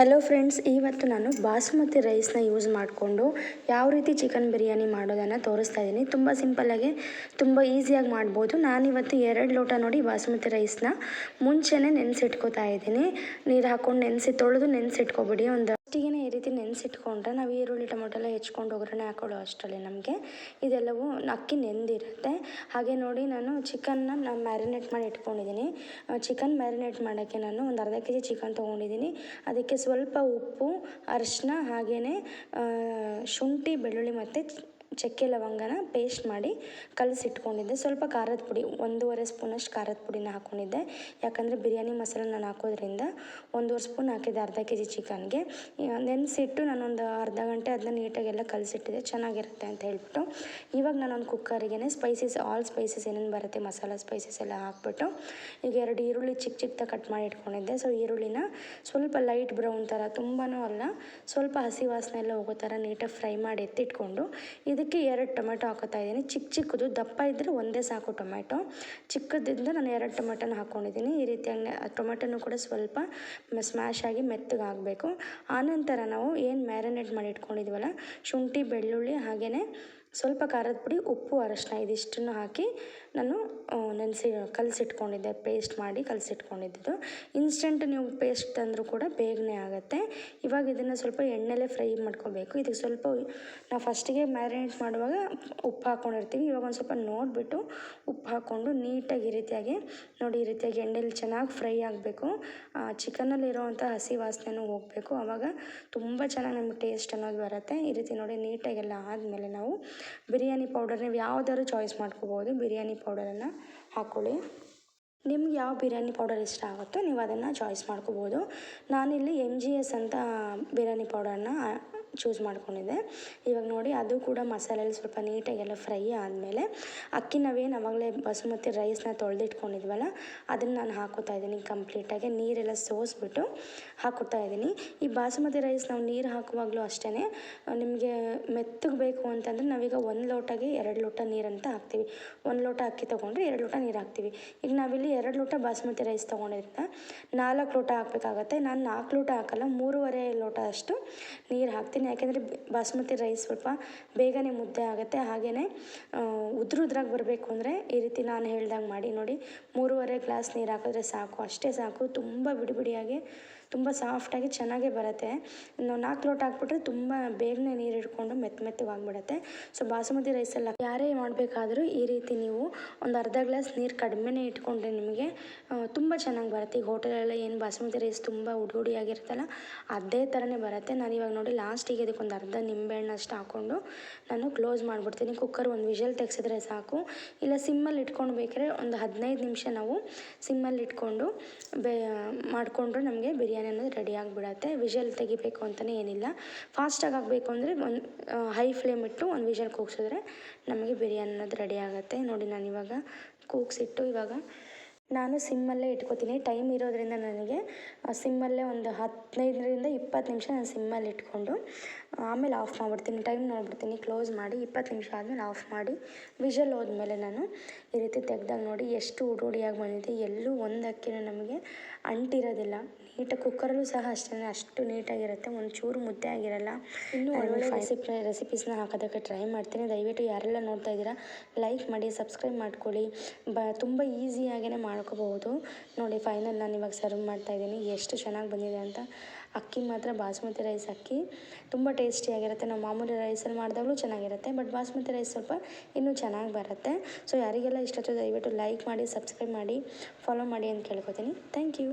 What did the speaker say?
Hello friends ಇವತ್ತು ನಾನು basmati ರೈಸ್ನ use ಮಾಡಿಕೊಂಡು ಯಾವ ರೀತಿ ಚಿಕನ್ ಬಿರಿಯಾನಿ ಮಾಡೋದನ್ನು ತೋರಿಸ್ತಾ ಇದ್ದೀನಿ ತುಂಬ ಸಿಂಪಲ್ಲಾಗಿ ತುಂಬ ಈಸಿಯಾಗಿ ಮಾಡ್ಬೋದು. ನಾನಿವತ್ತು ಎರಡು ಲೋಟ ನೋಡಿ ಬಾಸುಮತಿ ರೈಸ್ನ ಮುಂಚೆನೇ ನೆನೆಸಿಟ್ಕೋತಾ ಇದ್ದೀನಿ ನೀರು ಹಾಕ್ಕೊಂಡು ನೆನೆಸಿ, ತೊಳೆದು ನೆನೆಸಿಟ್ಕೊಬಿಡಿ. ಒಂದು ಫಸ್ಟಿಗೆ ಈ ರೀತಿ ನೆನೆಸಿಟ್ಕೊಂಡ್ರೆ ನಾವು ಈರುಳ್ಳಿ ಟೊಮೊಟೊ ಎಲ್ಲ ಹೆಚ್ಕೊಂಡು ಒಗ್ಗರಣೆ ಹಾಕೊಳ್ಳೋ ಅಷ್ಟರಲ್ಲಿ ನಮಗೆ ಇದೆಲ್ಲವೂ ಅಕ್ಕಿ ನೆಂದಿರುತ್ತೆ. ಹಾಗೆ ನೋಡಿ ನಾನು ಚಿಕನ್ನ ನಾನು ಮ್ಯಾರಿನೇಟ್ ಮಾಡಿ ಇಟ್ಕೊಂಡಿದ್ದೀನಿ. ಚಿಕನ್ ಮ್ಯಾರಿನೇಟ್ ಮಾಡೋಕ್ಕೆ ನಾನು ಒಂದು ಅರ್ಧ ಕೆ ಜಿ ಚಿಕನ್ ತೊಗೊಂಡಿದ್ದೀನಿ. ಅದಕ್ಕೆ ಸ್ವಲ್ಪ ಉಪ್ಪು ಅರಿಶಿನ ಹಾಗೆಯೇ ಶುಂಠಿ, ಬೆಳ್ಳುಳ್ಳಿ ಮತ್ತು ಚಕ್ಕೆ ಲವಂಗನ ಪೇಸ್ಟ್ ಮಾಡಿ ಕಲಸಿಟ್ಕೊಂಡಿದ್ದೆ. ಸ್ವಲ್ಪ ಖಾರದ ಪುಡಿ, ಒಂದೂವರೆ ಸ್ಪೂನಷ್ಟು ಖಾರದ ಪುಡಿನ ಹಾಕ್ಕೊಂಡಿದ್ದೆ ಯಾಕಂದರೆ ಬಿರಿಯಾನಿ ಮಸಾಲ ನಾನು ಹಾಕೋದ್ರಿಂದ ಒಂದೂವರೆ ಸ್ಪೂನ್ ಹಾಕಿದ್ದೆ ಅರ್ಧ ಕೆ ಜಿ ಚಿಕನ್ಗೆ. ನೆನೆಸಿಟ್ಟು ನಾನೊಂದು ಅರ್ಧ ಗಂಟೆ ಅದನ್ನ ನೀಟಾಗೆಲ್ಲ ಕಲಸಿಟ್ಟಿದ್ದೆ. ಚೆನ್ನಾಗಿರುತ್ತೆ ಅಂತ ಹೇಳ್ಬಿಟ್ಟು ಇವಾಗ ನಾನೊಂದು ಕುಕ್ಕರಿಗೆ ಸ್ಪೈಸಸ್ ಆಲ್ ಸ್ಪೈಸಸ್ ಏನೇನು ಬರುತ್ತೆ, ಮಸಾಲ ಸ್ಪೈಸಸ್ ಎಲ್ಲ ಹಾಕ್ಬಿಟ್ಟು ಈಗ ಎರಡು ಈರುಳ್ಳಿ ಚಿಕ್ಕ ಚಿಕ್ಕದಾಗಿ ಕಟ್ ಮಾಡಿ ಇಟ್ಕೊಂಡಿದ್ದೆ. ಸೊ ಈರುಳ್ಳಿನ ಸ್ವಲ್ಪ ಲೈಟ್ ಬ್ರೌನ್ ಥರ ತುಂಬಾ ಅಲ್ಲ, ಸ್ವಲ್ಪ ಹಸಿ ವಾಸನೆ ಎಲ್ಲ ಹೋಗೋ ಥರ ನೀಟಾಗಿ ಫ್ರೈ ಮಾಡಿ ಎತ್ತಿಟ್ಕೊಂಡು ಇದಕ್ಕೆ ಎರಡು ಟೊಮೆಟೊ ಹಾಕೋತಾ ಇದ್ದೀನಿ. ಚಿಕ್ಕ ಚಿಕ್ಕದು, ದಪ್ಪ ಇದ್ದರೆ ಒಂದೇ ಸಾಕು ಟೊಮೆಟೊ. ಚಿಕ್ಕದಿಂದ ನಾನು ಎರಡು ಟೊಮೆಟೊನ ಹಾಕ್ಕೊಂಡಿದ್ದೀನಿ ಈ ರೀತಿಯಾಗಿ ಟೊಮೆಟೊನು ಕೂಡ ಸ್ವಲ್ಪ ಸ್ಮ್ಯಾಶ್ ಆಗಿ ಮೆತ್ತಗೆ ಆಗಬೇಕು. ಆನಂತರ ನಾವು ಏನು ಮ್ಯಾರಿನೇಟ್ ಮಾಡಿ ಇಟ್ಕೊಂಡಿದ್ವಲ್ಲ, ಶುಂಠಿ, ಬೆಳ್ಳುಳ್ಳಿ ಹಾಗೆಯೇ ಸ್ವಲ್ಪ ಖಾರದ ಪುಡಿ, ಉಪ್ಪು, ಅರಶಿನ ಇದಿಷ್ಟನ್ನು ಹಾಕಿ ನಾನು ನೆನೆಸಿ, ಕಲಸಿಟ್ಕೊಂಡಿದ್ದೆ ಪೇಸ್ಟ್ ಮಾಡಿ ಕಲಸಿಟ್ಕೊಂಡಿದ್ದು. ಇನ್ಸ್ಟೆಂಟ್ ನೀವು ಪೇಸ್ಟ್ ತಂದರೂ ಕೂಡ ಬೇಗನೆ ಆಗುತ್ತೆ. ಇವಾಗ ಇದನ್ನು ಸ್ವಲ್ಪ ಎಣ್ಣೆಲೇ ಫ್ರೈ ಮಾಡ್ಕೋಬೇಕು. ಇದಕ್ಕೆ ಸ್ವಲ್ಪ ನಾವು ಫಸ್ಟಿಗೆ ಮ್ಯಾರಿನೇಟ್ ಮಾಡುವಾಗ ಉಪ್ಪು ಹಾಕ್ಕೊಂಡಿರ್ತೀವಿ ಇವಾಗ ಒಂದು ಸ್ವಲ್ಪ ನೋಡಿಬಿಟ್ಟು ಉಪ್ಪು ಹಾಕ್ಕೊಂಡು ನೀಟಾಗಿ ಈ ರೀತಿಯಾಗಿ, ನೋಡಿ ಈ ರೀತಿಯಾಗಿ ಎಣ್ಣೆಲಿ ಚೆನ್ನಾಗಿ ಫ್ರೈ ಆಗಬೇಕು. ಚಿಕನಲ್ಲಿರೋವಂಥ ಹಸಿ ವಾಸನೆನೂ ಹೋಗಬೇಕು. ಆವಾಗ ತುಂಬ ಚೆನ್ನಾಗಿ ನಮಗೆ ಟೇಸ್ಟ್ ಅನ್ನೋದು ಬರುತ್ತೆ. ಈ ರೀತಿ ನೋಡಿ ನೀಟಾಗೆಲ್ಲ ಆದಮೇಲೆ ನಾವು ಬಿರಿಯಾನಿ ಪೌಡರ್ ನೀವು ಯಾವ್ದಾದ್ರು ಚಾಯ್ಸ್ ಮಾಡ್ಕೋಬೋದು. ಬಿರಿಯಾನಿ ಪೌಡರನ್ನು ಹಾಕ್ಕೊಳ್ಳಿ ನಿಮ್ಗೆ ಯಾವ ಬಿರಿಯಾನಿ ಪೌಡರ್ ಇಷ್ಟ ಆಗುತ್ತೋ ನೀವು ಅದನ್ನು ಚಾಯ್ಸ್ ಮಾಡ್ಕೋಬೋದು. ನಾನಿಲ್ಲಿ ಎಂ ಜಿ ಎಸ್ ಅಂತ ಬಿರಿಯಾನಿ ಪೌಡರ್ನ ಚೂಸ್ ಮಾಡ್ಕೊಂಡಿದ್ದೆ. ಇವಾಗ ನೋಡಿ ಅದು ಕೂಡ ಮಸಾಲೆಯಲ್ಲಿ ಸ್ವಲ್ಪ ನೀಟಾಗೆಲ್ಲ ಫ್ರೈ ಆದಮೇಲೆ ಅಕ್ಕಿ ನಾವೇನು ಆವಾಗಲೇ ಬಸುಮತಿ ರೈಸ್ನ ತೊಳೆದಿಟ್ಕೊಂಡಿದ್ವಲ್ಲ, ಅದನ್ನು ನಾನು ಹಾಕೋತಾ ಇದ್ದೀನಿ ಕಂಪ್ಲೀಟಾಗಿ ನೀರೆಲ್ಲ ಸೋಸಿಬಿಟ್ಟು ಹಾಕೋತಾ ಇದ್ದೀನಿ. ಈ ಬಾಸುಮತಿ ರೈಸ್ ನಾವು ನೀರು ಹಾಕುವಾಗಲೂ ಅಷ್ಟೇ ನಿಮಗೆ ಮೆತ್ತಗೆ ಬೇಕು ಅಂತಂದರೆ ನಾವೀಗ ಒಂದು ಲೋಟಗೆ ಎರಡು ಲೋಟ ನೀರಂತ ಹಾಕ್ತೀವಿ. ಒಂದು ಲೋಟ ಅಕ್ಕಿ ತೊಗೊಂಡ್ರೆ ಎರಡು ಲೋಟ ನೀರು ಹಾಕ್ತೀವಿ. ಈಗ ನಾವಿಲ್ಲಿ ಎರಡು ಲೋಟ ಬಾಸುಮತಿ ರೈಸ್ ತೊಗೊಂಡಿದ್ರಿಂದ ನಾಲ್ಕು ಲೋಟ ಹಾಕಬೇಕಾಗತ್ತೆ. ನಾನು ನಾಲ್ಕು ಲೋಟ ಹಾಕಲ್ಲ, ಮೂರುವರೆ ಲೋಟ ಅಷ್ಟು ನೀರು ಹಾಕ್ತೀನಿ. ಯಾಕೆಂದರೆ ಬಾಸುಮತಿ ರೈಸ್ ಸ್ವಲ್ಪ ಬೇಗನೆ ಮುದ್ದೆ ಆಗುತ್ತೆ. ಹಾಗೆಯೇ ಉದ್ರ ಉದ್ರಾಗಿ ಬರಬೇಕು ಅಂದರೆ ಈ ರೀತಿ ನಾನು ಹೇಳ್ದಂಗೆ ಮಾಡಿ ನೋಡಿ. ಮೂರುವರೆ ಗ್ಲಾಸ್ ನೀರು ಹಾಕಿದ್ರೆ ಸಾಕು. ಅಷ್ಟೇ ಸಾಕು. ತುಂಬ ಬಿಡಿ ಬಿಡಿಯಾಗಿ ತುಂಬ ಸಾಫ್ಟಾಗಿ ಚೆನ್ನಾಗೇ ಬರುತ್ತೆ. ನಾವು ನಾಲ್ಕು ಲೋಟ ಹಾಕ್ಬಿಟ್ರೆ ತುಂಬ ಬೇಗನೆ ನೀರು ಹಿಡ್ಕೊಂಡು ಮೆತ್ತ ಮೆತ್ತಗಾಗ್ಬಿಡುತ್ತೆ ಸೊ ಬಾಸುಮತಿ ರೈಸೆಲ್ಲ ಯಾರೇ ಮಾಡಬೇಕಾದ್ರೂ ಈ ರೀತಿ ನೀವು ಒಂದು ಅರ್ಧ ಗ್ಲಾಸ್ ನೀರು ಕಡಿಮೆನೇ ಇಟ್ಕೊಂಡ್ರೆ ನಿಮಗೆ ತುಂಬ ಚೆನ್ನಾಗಿ ಬರುತ್ತೆ. ಈಗ ಹೋಟೆಲೆಲ್ಲ ಏನು ಬಾಸುಮತಿ ರೈಸ್ ತುಂಬ ಉಡಿ ಆಗಿರುತ್ತಲ್ಲ ಅದೇ ಥರನೇ ಬರುತ್ತೆ. ನಾನು ಇವಾಗ ನೋಡಿ ಲಾಸ್ಟಿಗೆ ಇದಕ್ಕೆ ಒಂದು ಅರ್ಧ ನಿಂಬೆಹಣ್ಣು ಅಷ್ಟು ಹಾಕ್ಕೊಂಡು ನಾನು ಕ್ಲೋಸ್ ಮಾಡಿಬಿಡ್ತೀನಿ. ಕುಕ್ಕರ್ ಒಂದು ವಿಷಲ್ ತೆಗ್ಸಿದ್ರೆ ಸಾಕು. ಇಲ್ಲ ಸಿಮ್ಮಲ್ಲಿ ಇಟ್ಕೊಂಡು ಬೇಕಾದ್ರೆ ಒಂದು ಹದಿನೈದು ನಿಮಿಷ ನಾವು ಸಿಮ್ಮಲ್ಲಿ ಇಟ್ಕೊಂಡು ಬೇ, ಮಾಡಿಕೊಂಡ್ರೆ ನಮಗೆ ಬಿರಿಯಾನಿ ಅನ್ನೋದು ರೆಡಿ ಆಗಿಬಿಡತ್ತೆ. ವಿಷಲ್ ತೆಗಿಬೇಕು ಅಂತಲೇ ಏನಿಲ್ಲ. ಫಾಸ್ಟಾಗಿ ಆಗಬೇಕು ಅಂದರೆ ಒಂದು ಹೈ ಫ್ಲೇಮ್ ಇಟ್ಟು ಒಂದು ವಿಷಲ್ ಕೂಗ್ಸಿದ್ರೆ ನಮಗೆ ಬಿರಿಯಾನಿ ಅನ್ನೋದು ರೆಡಿ ಆಗುತ್ತೆ. ನೋಡಿ ನಾನು ಇವಾಗ ಕೂಗ್ಸಿಟ್ಟು ಇವಾಗ ನಾನು ಸಿಮ್ಮಲ್ಲೇ ಇಟ್ಕೋತೀನಿ. ಟೈಮ್ ಇರೋದರಿಂದ ನನಗೆ ಸಿಮ್ಮಲ್ಲೇ ಒಂದು ಹದಿನೈದರಿಂದ ಇಪ್ಪತ್ತು ನಿಮಿಷ ನಾನು ಸಿಮ್ಮಲ್ಲಿ ಇಟ್ಕೊಂಡು ಆಮೇಲೆ ಆಫ್ ಮಾಡಿಬಿಡ್ತೀನಿ. ಟೈಮ್ ನೋಡ್ಬಿಡ್ತೀನಿ. ಕ್ಲೋಸ್ ಮಾಡಿ ಇಪ್ಪತ್ತು ನಿಮಿಷ ಆದಮೇಲೆ ಆಫ್ ಮಾಡಿ, ವಿಷಲ್ ಹೋದ್ಮೇಲೆ ನಾನು ಈ ರೀತಿ ತೆಗ್ದಾಗ ನೋಡಿ ಎಷ್ಟು ಉಡುಡಿಯಾಗಿ ಬಂದಿದೆ. ಎಲ್ಲೂ ಒಂದು ನಮಗೆ ಅಂಟಿರೋದಿಲ್ಲ. ನೀಟಾಗಿ ಕುಕ್ಕರಲ್ಲೂ ಸಹ ಅಷ್ಟೇ ಅಷ್ಟು ನೀಟಾಗಿರುತ್ತೆ. ಒಂದು ಚೂರು ಮುದ್ದೆ ಆಗಿರಲ್ಲ ಇನ್ನೂ ಒಳ್ಳೊಳ್ಳೆ ರೆಸಿಪಿ ರೆಸಿಪೀಸ್ನ ಹಾಕೋದಕ್ಕೆ ಟ್ರೈ ಮಾಡ್ತೀನಿ. ದಯವಿಟ್ಟು ಯಾರೆಲ್ಲ ನೋಡ್ತಾ ಇದ್ದೀರಾ ಲೈಕ್ ಮಾಡಿ ಸಬ್ಸ್ಕ್ರೈಬ್ ಮಾಡ್ಕೊಳ್ಳಿ. ಬ, ತುಂಬ ಈಸಿಯಾಗೇ ಮಾಡ್ಕೋಬಹುದು. ನೋಡಿ ಫೈನಲ್ ನಾನು ಇವಾಗ ಸರ್ವ್ ಮಾಡ್ತಾ ಇದ್ದೀನಿ. ಎಷ್ಟು ಚೆನ್ನಾಗಿ ಬಂದಿದೆ ಅಂತ. ಅಕ್ಕಿ ಮಾತ್ರ ಬಾಸುಮತಿ ರೈಸ್ ಅಕ್ಕಿ. ತುಂಬ ಟೇಸ್ಟಿಯಾಗಿರುತ್ತೆ ನಾವು ಮಾಮೂಲಿ ರೈಸಲ್ಲಿ ಮಾಡಿದಾಗಲೂ ಚೆನ್ನಾಗಿರುತ್ತೆ. ಬಟ್ ಬಾಸುಮತಿ ರೈಸ್ ಸ್ವಲ್ಪ ಇನ್ನೂ ಚೆನ್ನಾಗಿ ಬರುತ್ತೆ. ಸೊ ಯಾರಿಗೆಲ್ಲ ಇಷ್ಟ ದಯವಿಟ್ಟು ಲೈಕ್ ಮಾಡಿ ಸಬ್ಸ್ಕ್ರೈಬ್ ಮಾಡಿ ಫಾಲೋ ಮಾಡಿ ಅಂತ ಕೇಳ್ಕೊತೀನಿ. Thank you